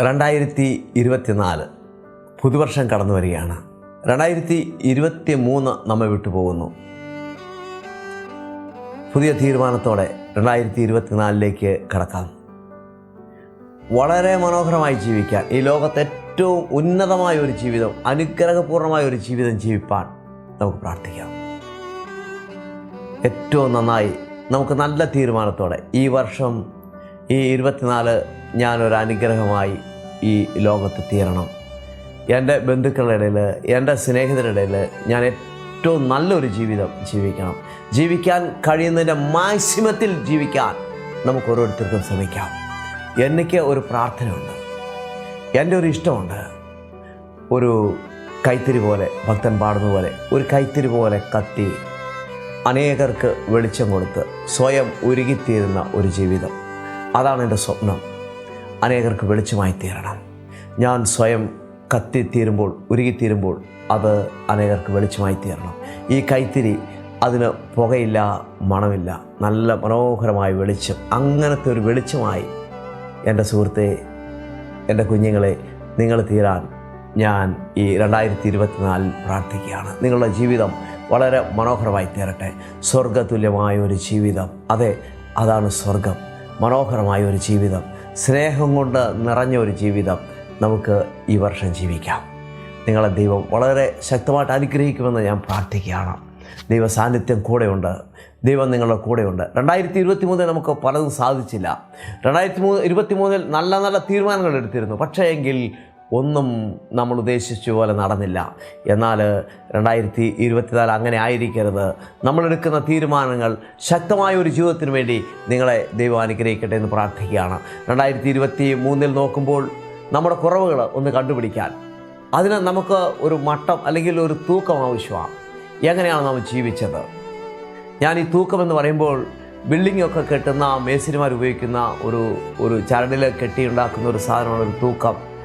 രണ്ടായിരത്തി ഇരുപത്തിനാല് പുതുവർഷം കടന്നു വരികയാണ്. രണ്ടായിരത്തി ഇരുപത്തി മൂന്ന് നമ്മെ വിട്ടുപോകുന്നു. പുതിയ തീരുമാനത്തോടെ രണ്ടായിരത്തി ഇരുപത്തിനാലിലേക്ക് കടക്കാം. വളരെ മനോഹരമായി ജീവിക്കാൻ ഈ ലോകത്തെ ഏറ്റവും ഉന്നതമായ ഒരു ജീവിതം അനുഗ്രഹപൂർണമായ ഒരു ജീവിതം ജീവിപ്പാൻ നമുക്ക് പ്രാർത്ഥിക്കാം. ഏറ്റവും നന്നായി നമുക്ക് നല്ല തീരുമാനത്തോടെ ഈ വർഷം ഈ ഇരുപത്തിനാല് ഞാനൊരു അനുഗ്രഹമായി ഈ ലോകത്ത് തീരണം. എന്റെ ബന്ധുക്കളുടെ ഇടയിൽ എന്റെ സ്നേഹിതരുടെ ഇടയിൽ ഞാൻ ഏറ്റവും നല്ലൊരു ജീവിതം ജീവിക്കണം. ജീവിക്കാൻ കഴിയുന്നതിന്റെ മാക്സിമത്തിൽ ജീവിക്കാൻ നമുക്ക് ഓരോരുത്തർക്കും ശ്രമിക്കാം. എനിക്ക് ഒരു പ്രാർത്ഥനയുണ്ട്. എന്റെ ഒരു ഇഷ്ടമുണ്ട്. ഒരു കൈത്തിരി പോലെ ഭക്തൻ പാടുന്ന പോലെ ഒരു കൈത്തിരി പോലെ കത്തി അനേകർക്ക് വെളിച്ചം കൊടുത്ത് സ്വയം ഉരുകിത്തീരുന്ന ഒരു ജീവിതം. അതാണ് എന്റെ സ്വപ്നം. അനേകർക്ക് വെളിച്ചമായി തീരണം. ഞാൻ സ്വയം കത്തിത്തീരുമ്പോൾ ഉരുകിത്തീരുമ്പോൾ അത് അനേകർക്ക് വെളിച്ചമായി തീരണം. ഈ കൈത്തിരി അതിന് പുകയില്ല മണമില്ല. നല്ല മനോഹരമായ വെളിച്ചം. അങ്ങനത്തെ ഒരു വെളിച്ചമായി എന്റെ സുഹൃത്തെ എന്റെ കുഞ്ഞുങ്ങളെ നിങ്ങൾ തീരാൻ ഞാൻ ഈ രണ്ടായിരത്തി ഇരുപത്തിനാലിൽ പ്രാർത്ഥിക്കുകയാണ്. നിങ്ങളുടെ ജീവിതം വളരെ മനോഹരമായി തീരട്ടെ. സ്വർഗതുല്യമായ ഒരു ജീവിതം. അതെ അതാണ് സ്വർഗം മനോഹരമായ ഒരു ജീവിതം. സ്നേഹം കൊണ്ട് നിറഞ്ഞ ഒരു ജീവിതം നമുക്ക് ഈ വർഷം ജീവിക്കാം. നിങ്ങളെ ദൈവം വളരെ ശക്തമായിട്ട് അനുഗ്രഹിക്കുമെന്ന് ഞാൻ പ്രാർത്ഥിക്കുകയാണ്. ദൈവ സാന്നിധ്യം കൂടെയുണ്ട്. ദൈവം നിങ്ങളുടെ കൂടെയുണ്ട്. രണ്ടായിരത്തി ഇരുപത്തി മൂന്നിൽ നമുക്ക് പലതും സാധിച്ചില്ല. രണ്ടായിരത്തി മൂന്ന് ഇരുപത്തി മൂന്നിൽ നല്ല നല്ല തീരുമാനങ്ങൾ എടുത്തിരുന്നു. പക്ഷേ എങ്കിൽ ഒന്നും നമ്മൾ ഉദ്ദേശിച്ച പോലെ നടന്നില്ല. എന്നാൽ രണ്ടായിരത്തി ഇരുപത്തിനാല് അങ്ങനെ ആയിരിക്കരുത്. നമ്മളെടുക്കുന്ന തീരുമാനങ്ങൾ ശക്തമായ ഒരു ജീവിതത്തിന് വേണ്ടി നിങ്ങളെ ദൈവം അനുഗ്രഹിക്കട്ടെ എന്ന് പ്രാർത്ഥിക്കുകയാണ്. രണ്ടായിരത്തി ഇരുപത്തി മൂന്നിൽ നോക്കുമ്പോൾ നമ്മുടെ കുറവുകൾ ഒന്ന് കണ്ടുപിടിക്കാൻ. അതിന് നമുക്ക് ഒരു മട്ടം അല്ലെങ്കിൽ ഒരു തൂക്കം ആവശ്യമാണ്. എങ്ങനെയാണ് നാം ജീവിച്ചത്? ഞാൻ ഈ തൂക്കം എന്ന് പറയുമ്പോൾ ബിൽഡിങ്ങൊക്കെ കെട്ടുന്ന മേസ്തിരിമാർ ഉപയോഗിക്കുന്ന ഒരു ഒരു ചരടിൽ കെട്ടിയുണ്ടാക്കുന്ന ഒരു സാധനമാണ് ഒരു തൂക്കം.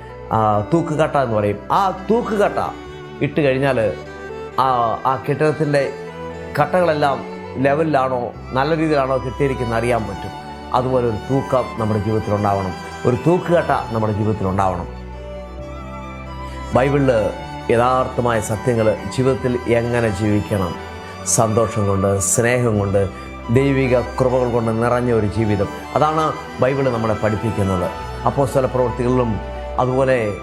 തൂക്കുകട്ട എന്ന് പറയും. ആ തൂക്കുകട്ട ഇട്ട് കഴിഞ്ഞാൽ ആ ആ കെട്ടിടത്തിന്റെ കട്ടകളെല്ലാം ലെവലിലാണോ നല്ല രീതിയിലാണോ കിട്ടിയിരിക്കുന്നത് അറിയാൻ പറ്റും. അതുപോലെ ഒരു തൂക്കം നമ്മുടെ ജീവിതത്തിൽ ഉണ്ടാവണം. ഒരു തൂക്കുകട്ട നമ്മുടെ ജീവിതത്തിൽ ഉണ്ടാവണം. ബൈബിളിൽ യഥാർത്ഥമായ സത്യങ്ങൾ ജീവിതത്തിൽ എങ്ങനെ ജീവിക്കണം? സന്തോഷം കൊണ്ട് സ്നേഹം കൊണ്ട് ദൈവിക കൃപകൾ കൊണ്ട് നിറഞ്ഞ ഒരു ജീവിതം. അതാണ് ബൈബിൾ നമ്മളെ പഠിപ്പിക്കുന്നത്. അപ്പോസ്തല പ്രവൃത്തികളിലും അതുപോലെ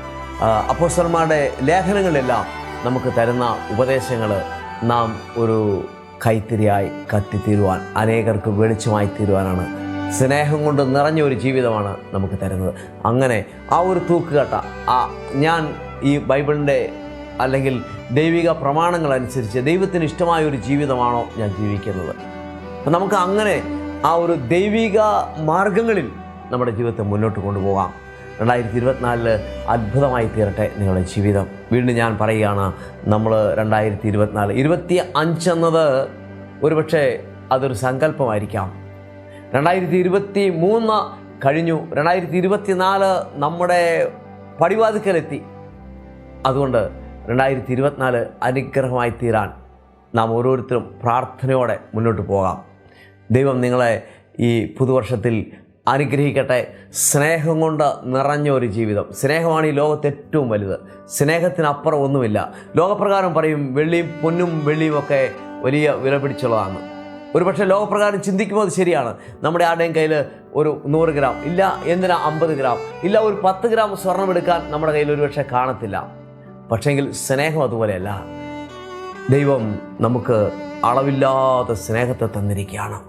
അപ്പോസ്റ്റർമാരുടെ ലേഖനങ്ങളിലെല്ലാം നമുക്ക് തരുന്ന ഉപദേശങ്ങൾ നാം ഒരു കൈത്തിരിയായി കത്തിത്തീരുവാൻ അനേകർക്ക് വെളിച്ചമായി തീരുവാനാണ്. സ്നേഹം കൊണ്ട് നിറഞ്ഞ ഒരു ജീവിതമാണ് നമുക്ക് തരുന്നത്. അങ്ങനെ ആ ഒരു തൂക്കുകട്ട ആ ഞാൻ ഈ ബൈബിളിന്റെ അല്ലെങ്കിൽ ദൈവിക പ്രമാണങ്ങൾ അനുസരിച്ച് ദൈവത്തിന് ഇഷ്ടമായ ഒരു ജീവിതമാണോ ഞാൻ ജീവിക്കുന്നത്? അപ്പം നമുക്ക് അങ്ങനെ ആ ഒരു ദൈവിക മാർഗങ്ങളിൽ നമ്മുടെ ജീവിതത്തെ മുന്നോട്ട് കൊണ്ടുപോകാം. രണ്ടായിരത്തി ഇരുപത്തിനാലിൽ അത്ഭുതമായി തീരട്ടെ നിങ്ങളുടെ ജീവിതം. വീണ്ടും ഞാൻ പറയുകയാണ് നമ്മൾ രണ്ടായിരത്തി ഇരുപത്തിനാല് ഇരുപത്തി അഞ്ചെന്നത് ഒരുപക്ഷെ അതൊരു സങ്കല്പമായിരിക്കാം. രണ്ടായിരത്തി ഇരുപത്തി മൂന്ന് കഴിഞ്ഞു രണ്ടായിരത്തി ഇരുപത്തി നാല് നമ്മുടെ പടിവാതിക്കലെത്തി. അതുകൊണ്ട് രണ്ടായിരത്തി ഇരുപത്തിനാല് അനുഗ്രഹമായി തീരാൻ നാം ഓരോരുത്തരും പ്രാർത്ഥനയോടെ മുന്നോട്ട് പോകാം. ദൈവം നിങ്ങളെ ഈ പുതുവർഷത്തിൽ അനുഗ്രഹിക്കട്ടെ. സ്നേഹം കൊണ്ട് നിറഞ്ഞ ഒരു ജീവിതം. സ്നേഹമാണ് ഈ ലോകത്ത് ഏറ്റവും വലുത്. സ്നേഹത്തിനപ്പുറം ഒന്നുമില്ല. ലോകപ്രകാരം പറയും വെള്ളിയും പൊന്നും വെള്ളിയും ഒക്കെ വലിയ വില പിടിച്ചുള്ളതാണ്. ഒരുപക്ഷെ ലോകപ്രകാരം ചിന്തിക്കുമ്പോൾ അത് ശരിയാണ്. നമ്മുടെ ആരുടെയും കയ്യിൽ ഒരു നൂറ് ഗ്രാം ഇല്ല എന്തിനാ അമ്പത് ഗ്രാം ഇല്ല ഒരു പത്ത് ഗ്രാം സ്വർണം എടുക്കാൻ നമ്മുടെ കയ്യിൽ ഒരുപക്ഷെ കാണത്തില്ല. പക്ഷേങ്കിൽ സ്നേഹം അതുപോലെയല്ല. ദൈവം നമുക്ക് അളവില്ലാത്ത സ്നേഹത്തെ തന്നിരിക്കുകയാണ്.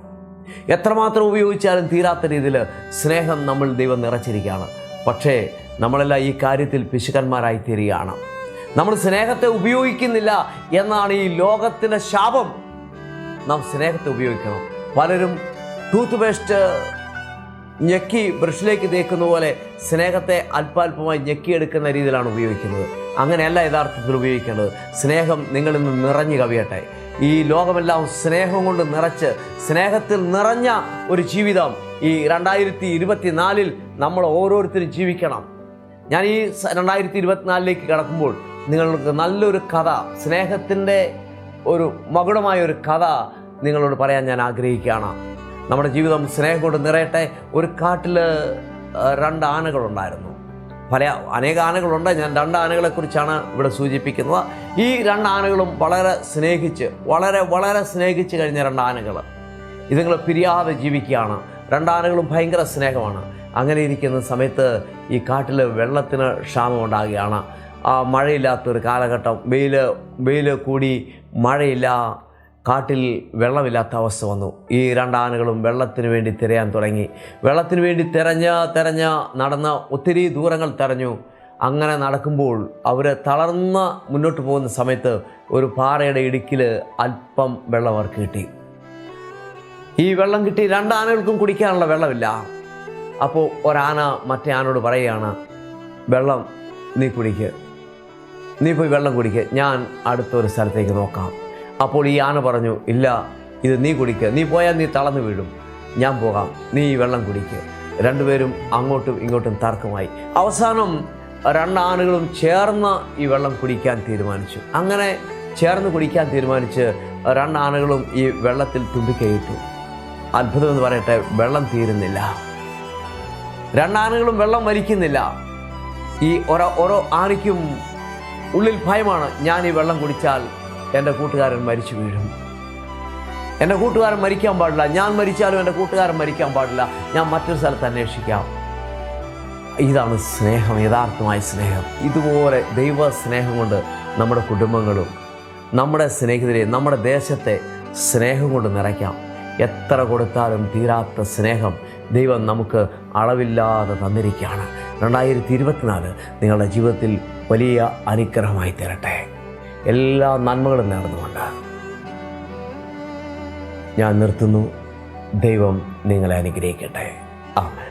എത്രമാത്രം ഉപയോഗിച്ചാലും തീരാത്ത രീതിയിൽ സ്നേഹം നമ്മൾ ദൈവം നിറച്ചിരിക്കുകയാണ്. പക്ഷേ നമ്മളെല്ലാം ഈ കാര്യത്തിൽ പിശുക്കന്മാരായി തീരുകയാണ് നമ്മൾ സ്നേഹത്തെ ഉപയോഗിക്കുന്നില്ല എന്നാണ് ഈ ലോകത്തിന്റെ ശാപം. നാം സ്നേഹത്തെ ഉപയോഗിക്കണം. പലരും ടൂത്ത് പേസ്റ്റ് ഞെക്കി ബ്രഷിലേക്ക് തേക്കുന്ന പോലെ സ്നേഹത്തെ അല്പാൽപമായി ഞെക്കിയെടുക്കുന്ന രീതിയിലാണ് ഉപയോഗിക്കുന്നത്. അങ്ങനെയല്ല യഥാർത്ഥത്തിൽ ഉപയോഗിക്കേണ്ടത്. സ്നേഹം നിങ്ങളിൽ നിന്ന് നിറഞ്ഞു കവിയട്ടെ. ഈ ലോകമെല്ലാം സ്നേഹം കൊണ്ട് നിറച്ച് സ്നേഹത്തിൽ നിറഞ്ഞ ഒരു ജീവിതം ഈ രണ്ടായിരത്തി ഇരുപത്തി നാലിൽ നമ്മൾ ഓരോരുത്തരും ജീവിക്കണം. ഞാൻ ഈ രണ്ടായിരത്തി ഇരുപത്തിനാലിലേക്ക് കടക്കുമ്പോൾ നിങ്ങൾക്ക് നല്ലൊരു കഥ സ്നേഹത്തിന്റെ ഒരു മകുടമായ ഒരു കഥ നിങ്ങളോട് പറയാൻ ഞാൻ ആഗ്രഹിക്കുകയാണ്. നമ്മുടെ ജീവിതം സ്നേഹം കൊണ്ട് നിറയട്ടെ. ഒരു കാട്ടിൽ രണ്ട് ആനകളുണ്ടായിരുന്നു. പല അനേക ആനകളുണ്ട്. ഞാൻ രണ്ട് ആനകളെക്കുറിച്ചാണ് ഇവിടെ സൂചിപ്പിക്കുന്നത്. ഈ രണ്ട് ആനകളും വളരെ സ്നേഹിച്ച് വളരെ വളരെ സ്നേഹിച്ച് കഴിഞ്ഞ രണ്ട് ആനകൾ. ഇതുങ്ങൾ പിരിയാതെ ജീവിക്കുകയാണ്. രണ്ടാനകളും ഭയങ്കര സ്നേഹമാണ്. അങ്ങനെ ഇരിക്കുന്ന സമയത്ത് ഈ കാട്ടിൽ വെള്ളത്തിന് ക്ഷാമം ഉണ്ടാകുകയാണ് ആ മഴയില്ലാത്തൊരു കാലഘട്ടം വെയിൽ വെയിൽ കൂടി മഴയില്ല കാട്ടിൽ വെള്ളമില്ലാത്ത അവസ്ഥ വന്നു. ഈ രണ്ടാനകളും വെള്ളത്തിന് വേണ്ടി തിരയാൻ തുടങ്ങി. വെള്ളത്തിന് വേണ്ടി തിരഞ്ഞ തിരഞ്ഞ നടന്ന ഒത്തിരി ദൂരങ്ങൾ തിരഞ്ഞു. അങ്ങനെ നടക്കുമ്പോൾ അവർ തളർന്ന് മുന്നോട്ട് പോകുന്ന സമയത്ത് ഒരു പാറയുടെ ഇടുക്കിൽ അല്പം വെള്ളം അവർക്ക് കിട്ടി. ഈ വെള്ളം കിട്ടി. രണ്ടാനകൾക്കും കുടിക്കാനുള്ള വെള്ളമില്ല. അപ്പോൾ ഒരാന മറ്റേ ആനോട് പറയുകയാണ് വെള്ളം നീ കുടിക്ക്. നീ പോയി വെള്ളം കുടിക്ക്. ഞാൻ അടുത്തൊരു സ്ഥലത്തേക്ക് നോക്കാം. അപ്പോൾ ഈ ആന പറഞ്ഞു ഇല്ല ഇത് നീ കുടിക്ക്. നീ പോയാൽ നീ തളർന്നു വീഴും. ഞാൻ പോകാം. നീ ഈ വെള്ളം കുടിക്ക്. രണ്ടുപേരും അങ്ങോട്ടും ഇങ്ങോട്ടും തർക്കമായി. അവസാനം രണ്ടാനകളും ചേർന്ന് ഈ വെള്ളം കുടിക്കാൻ തീരുമാനിച്ചു. അങ്ങനെ ചേർന്ന് കുടിക്കാൻ തീരുമാനിച്ച് രണ്ടാനകളും ഈ വെള്ളത്തിൽ തുമ്പിക്കയിട്ടു അത്ഭുതം എന്ന് പറയട്ടെ വെള്ളം തീരുന്നില്ല. രണ്ടാനകളും വെള്ളം വലിക്കുന്നില്ല. ഈ ഓരോ ഓരോ ആനയ്ക്കും ഉള്ളിൽ ഭയമാണ് ഞാൻ ഈ വെള്ളം കുടിച്ചാൽ എന്റെ കൂട്ടുകാരൻ മരിച്ചു വീഴും. എന്റെ കൂട്ടുകാരൻ മരിക്കാൻ പാടില്ല. ഞാൻ മരിച്ചാലും എന്റെ കൂട്ടുകാരൻ മരിക്കാൻ പാടില്ല. ഞാൻ മറ്റൊരു സ്ഥലത്ത് അന്വേഷിക്കാം. ഇതാണ് സ്നേഹം യഥാർത്ഥമായ സ്നേഹം. ഇതുപോലെ ദൈവ സ്നേഹം കൊണ്ട് നമ്മുടെ കുടുംബങ്ങളും നമ്മുടെ സ്നേഹിതരെ നമ്മുടെ ദേശത്തെ സ്നേഹം കൊണ്ട് നിറയ്ക്കാം. എത്ര കൊടുത്താലും തീരാത്ത സ്നേഹം ദൈവം നമുക്ക് അളവില്ലാതെ തന്നിരിക്കുകയാണ്. രണ്ടായിരത്തി ഇരുപത്തിനാല് നിങ്ങളുടെ ജീവിതത്തിൽ വലിയ അനുഗ്രഹമായി തീരട്ടെ. എല്ലാ നന്മകളും നേർന്നുകൊണ്ട് ഞാൻ നിർത്തുന്നു. ദൈവം നിങ്ങളെ അനുഗ്രഹിക്കട്ടെ. ആമേൻ.